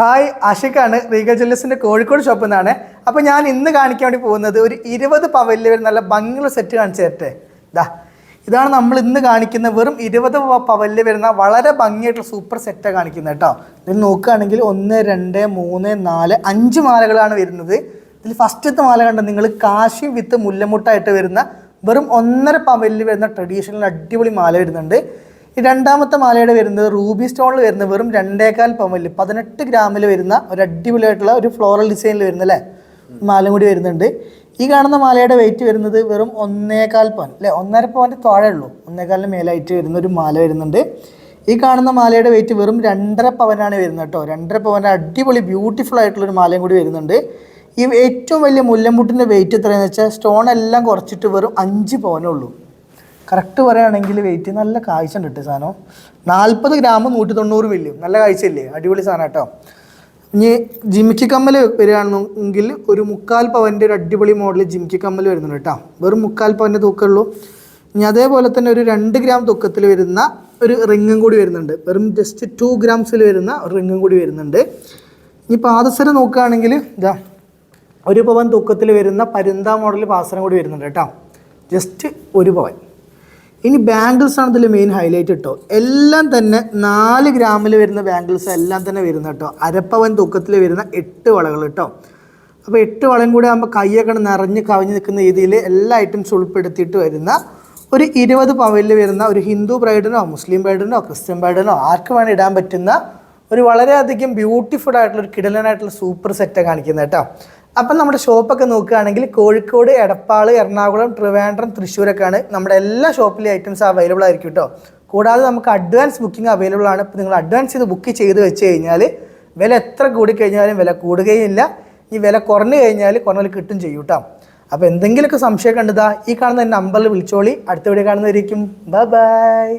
Hi ആഷിഖാണ്. Regal ജ്വല്ലേഴ്സിന്റെ കോഴിക്കോട് ഷോപ്പിൽ നിന്നാണ്. അപ്പോൾ ഞാൻ ഇന്ന് കാണിക്കാൻ വേണ്ടി പോകുന്നത് ഒരു ഇരുപത് പവലിൽ വരുന്ന നല്ല ഭംഗിയുള്ള സെറ്റ് കാണിച്ചു തരട്ടെ. ഇതാ ഇതാണ് നമ്മൾ ഇന്ന് കാണിക്കുന്ന വെറും ഇരുപത് പവലിൽ വരുന്ന വളരെ ഭംഗിയായിട്ടുള്ള സൂപ്പർ സെറ്റാണ് കാണിക്കുന്നത് കേട്ടോ. ഇതിൽ നോക്കുകയാണെങ്കിൽ ഒന്ന് രണ്ട് മൂന്ന് നാല് അഞ്ച് മാലകളാണ് വരുന്നത്. ഇതിൽ ഫസ്റ്റത്തെ മാല കണ്ട നിങ്ങൾ കാശി വിത്ത് മുല്ലമുട്ടായിട്ട് വരുന്ന വെറും ഒന്നര പവലിൽ വരുന്ന ട്രഡീഷണൽ അടിപൊളി മാല വരുന്നുണ്ട്. രണ്ടാമത്തെ മാലയുടെ വരുന്നത് റൂബി സ്റ്റോണിൽ വരുന്ന വെറും രണ്ടേകാൽ പവനിൽ പതിനെട്ട് ഗ്രാമിൽ വരുന്ന ഒരു അടിപൊളിയായിട്ടുള്ള ഒരു ഫ്ലോറൽ ഡിസൈനിൽ വരുന്ന അല്ലേ? മാലയും കൂടി വരുന്നുണ്ട്. ഈ കാണുന്ന മാലയുടെ വെയിറ്റ് വരുന്നത് വെറും ഒന്നേകാൽ പവൻ അല്ലേ? ഒന്നര പവന്റെ താഴെ ഉള്ളൂ ഒന്നേകാലിന് മേലായിട്ട് വരുന്ന ഒരു മാല വരുന്നുണ്ട്. ഈ കാണുന്ന മാലയുടെ വെയിറ്റ് വെറും രണ്ടര പവനാണ് വരുന്നത് കേട്ടോ. രണ്ടര പവന്റെ അടിപൊളി ബ്യൂട്ടിഫുൾ ആയിട്ടുള്ള ഒരു മാലയും കൂടി വരുന്നുണ്ട്. ഈ ഏറ്റവും വലിയ മുല്ലമുട്ടിന്റെ വെയിറ്റ് എത്രയാണെന്ന് വെച്ചാൽ സ്റ്റോൺ എല്ലാം കുറച്ചിട്ട് വെറും അഞ്ച് പവനേ ഉള്ളൂ. കറക്റ്റ് പറയുകയാണെങ്കിൽ വെയിറ്റ് നല്ല കാഴ്ച ഉണ്ട് കേട്ടോ സാധനം. നാൽപ്പത് ഗ്രാം നൂറ്റി തൊണ്ണൂറ് മില്ലും നല്ല കാഴ്ചയില്ലേ? അടിപൊളി സാധനം കേട്ടോ ഇനി ജിമിക്കി കമ്മൽ വരികയാണെന്നെങ്കിൽ ഒരു മുക്കാൽ പവന്റെ ഒരു അടിപൊളി മോഡൽ ജിമിക്കി കമ്മൽ വരുന്നുണ്ട് കേട്ടോ വെറും മുക്കാൽ പവന്റെ തൂക്കമുള്ളൂ ഇനി അതേപോലെ തന്നെ ഒരു രണ്ട് ഗ്രാം തൂക്കത്തിൽ വരുന്ന ഒരു റിങ്ങും കൂടി വരുന്നുണ്ട്. വെറും ജസ്റ്റ് ടു ഗ്രാംസിൽ വരുന്ന ഒരു റിങ്ങും കൂടി വരുന്നുണ്ട്. ഇനി പാദസരം നോക്കുകയാണെങ്കിൽ ഇതാ ഒരു പവൻ തൂക്കത്തിൽ വരുന്ന പരുന്ത മോഡൽ പാസരം കൂടി വരുന്നുണ്ട് കേട്ടോ ജസ്റ്റ് ഒരു പവൻ. ഇനി ബാംഗിൾസ് ആണ് ഇതിൽ മെയിൻ ഹൈലൈറ്റ് കേട്ടോ എല്ലാം തന്നെ നാല് ഗ്രാമിൽ വരുന്ന ബാംഗിൾസ് എല്ലാം തന്നെ വരുന്ന കേട്ടോ അരപ്പവൻ തൂക്കത്തിൽ വരുന്ന എട്ട് വളകൾ കേട്ടോ അപ്പോൾ എട്ട് വളം കൂടി ആകുമ്പോൾ കൈയൊക്കെ നിറഞ്ഞ് കവിഞ്ഞ് നിൽക്കുന്ന രീതിയിൽ എല്ലാ ഐറ്റംസ് ഉൾപ്പെടുത്തിയിട്ട് വരുന്ന ഒരു ഇരുപത് പവനിൽ വരുന്ന ഒരു ഹിന്ദു ബ്രൈഡിനോ മുസ്ലിം ബ്രൈഡിനോ ക്രിസ്ത്യൻ ബ്രൈഡിനോ ആർക്ക് വേണം ഇടാൻ പറ്റുന്ന ഒരു വളരെയധികം ബ്യൂട്ടിഫുൾ ആയിട്ടുള്ള ഒരു കിടലനായിട്ടുള്ള സൂപ്പർ സെറ്റാണ് കാണിക്കുന്നത് കേട്ടോ അപ്പം നമ്മുടെ ഷോപ്പൊക്കെ നോക്കുകയാണെങ്കിൽ കോഴിക്കോട് എടപ്പാൾ എറണാകുളം ട്രിവാൻഡ്രം തൃശ്ശൂരൊക്കെയാണ് നമ്മുടെ എല്ലാ ഷോപ്പിലെ ഐറ്റംസ് അവൈലബിൾ ആയിരിക്കും കേട്ടോ കൂടാതെ നമുക്ക് അഡ്വാൻസ് ബുക്കിംഗ് അവൈലബിൾ ആണ്. ഇപ്പോൾ നിങ്ങൾ അഡ്വാൻസ് ചെയ്ത് ബുക്ക് ചെയ്ത് വെച്ച് കഴിഞ്ഞാൽ വില എത്ര കൂടി കഴിഞ്ഞാലും വില കൂടുകയില്ല ഈ വില കുറഞ്ഞു കഴിഞ്ഞാൽ കുറഞ്ഞ കിട്ടും ചെയ്യും കേട്ടോ അപ്പോൾ എന്തെങ്കിലുമൊക്കെ സംശയം കണ്ടതാ ഈ കാണുന്ന നമ്പറിൽ വിളിച്ചോളി. അടുത്ത വീഡിയോ കാണുന്നതായിരിക്കും ബൈ ബൈ